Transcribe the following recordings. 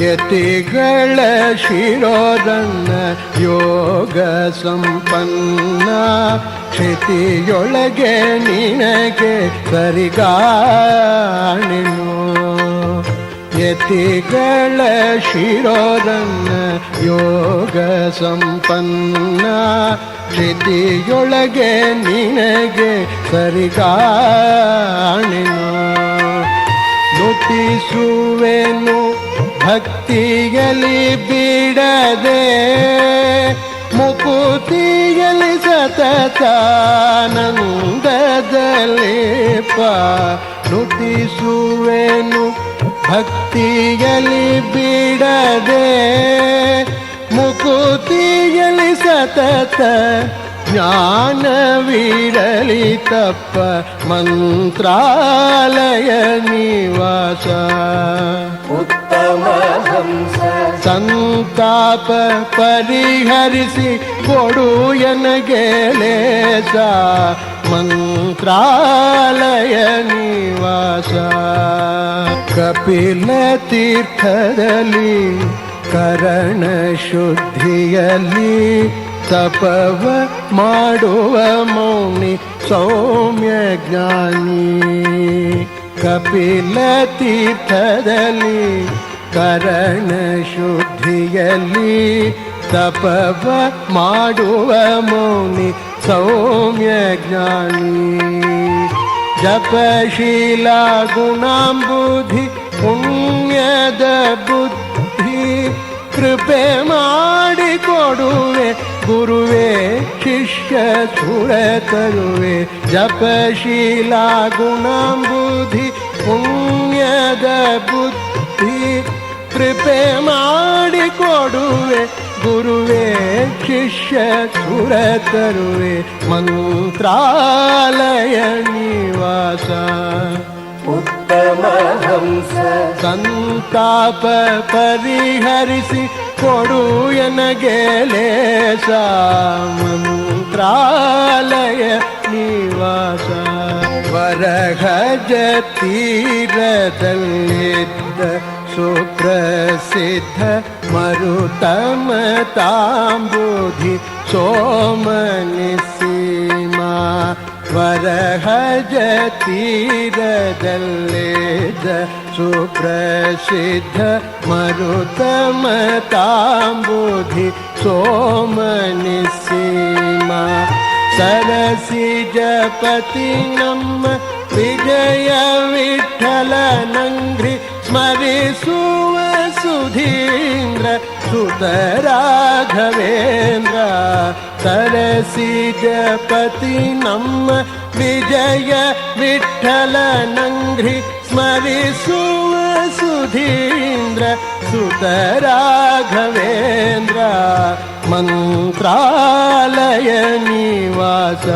ಯತಿಗಳ ಶಿರೋದನ್ನ ಯೋಗ ಸಂಪನ್ನ ಕ್ಷಿತಿಯೊಳಗೆ ನಿನಗೆ ಸರಿಗಾಣಿನು. ಯತಿಗಳ ಶಿರೋದನ್ನ ಯೋಗ ಸಂಪನ್ನ ಕ್ಷಿತಿಯೊಳಗೆ ನಿನಗೆ ಸರಿಗಾಣಿನು. ನುತಿಸುವೆನು ಭಕ್ತಿಯಲಿ ಬಿಡದೆ ಮುಕುತಿಯಲಿ ಸತತಾನಂದದಲ್ಲಿ ಪ ನುತಿಸುವೆನು ಭಕ್ತಿಯಲಿ ಬಿಡದೆ ಮುಕುತಿಯಲ್ಲಿ ಸತತ ಜ್ಞಾನವಿರಲಿ ತಪ್ಪ ಮಂತ್ರಾಲಯ ನಿವಾಸ ಉತ್ತಮ ಹಂಸ ಸಂತಾಪ ಪರಿಹರಿಸಿ ಕೊಡು ಎನಗೆ ಲೇಸ ಮಂತ್ರಾಲಯ ನಿವಾಸ ಕಪಿಲ ತೀರ್ಥದಲ್ಲಿ ಕರಣ ಶುದ್ಧಿಯಲ್ಲಿ ತಪವ ಮಾಡುವ ಮೌನಿ ಸೌಮ್ಯ ಜ್ಞಾನಿ. ಕಪಿಲ ತೀರ್ಥದಲ್ಲಿ ಕರಣ ಶುದ್ಧಿಯಲ್ಲಿ ತಪವ ಮಾಡುವ ಮೌನಿ ಸೌಮ್ಯ ಜ್ಞಾನಿ. ಜಪಶೀಲ ಗುಣಾಂಬುಧಿ ಪುಣ್ಯದ ಬುದ್ಧಿ ಕೃಪೆ ಮಾಡಿ ಕೊಡುವೆ ಗುರುವೇ ಶಿಷ್ಯ ಸುರ ತರುವೆ ಜಪಶೀಲ ಗುಣಾಂಬುಧಿ ಪುಣ್ಯದ ಬುದ್ಧಿ ಕೃಪೆ ಮಾಡಿ ಕೊಡುವೆ ಗುರುವೇ ಶಿಷ್ಯ ಸುರ ತರುವೆ ಮಂತ್ರಾಲಯ ನಿವಾಸ ಉತ್ತಮ ಹಂಸ ಸಂತಾಪ ಪರಿಹರಿಸಿ ಕೊಡು ಎನಗೆ ಲೇಸ ಮಂತ್ರಾಲಯ ನಿವಾಸ ವರಹಜ ತೀರದಲ್ಲಿದ್ದ ಸುಪ್ರಸಿದ್ಧ ಮರುತಮ ತಾಂಬುಧಿ ಸೋಮನಿಸೀಮಾ ವರಹಜ रहजतीरदलेद सुप्रसिद्ध मरुतमताबुधि सोमनिसीमा सरसि विठ्ठलनङ्घ्रि विजयविठलनन्द्रि मरिसुवसुधिन्द्र सुत राघवेन्द्र तरसि जपति नम विजय विठ्ठलनङ्घ्रि स्मरिसु सुधीन्द्र सुत राघवेन्द्र मन्त्रालय निवास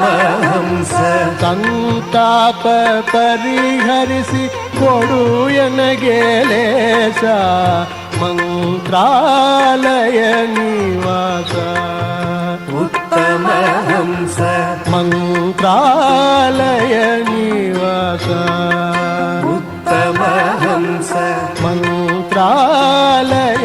ಮಂತ್ರಾಲಯ ನಿವಾಸ ಉತ್ತಮ ಹಂಸ ಸಂತಾಪ ಪರಿಹರಿಸಿ ಕೊಡು ಎನಗೆ ಲೇಸ ಮಂತ್ರಾಲಯ ನಿವಾಸ ಉತ್ತಮ ಹಂಸ ಮಂತ್ರಾಲಯ ನಿವಾಸ ಉತ್ತಮ ಹಂಸ ಮಂತ್ರಾಲಯ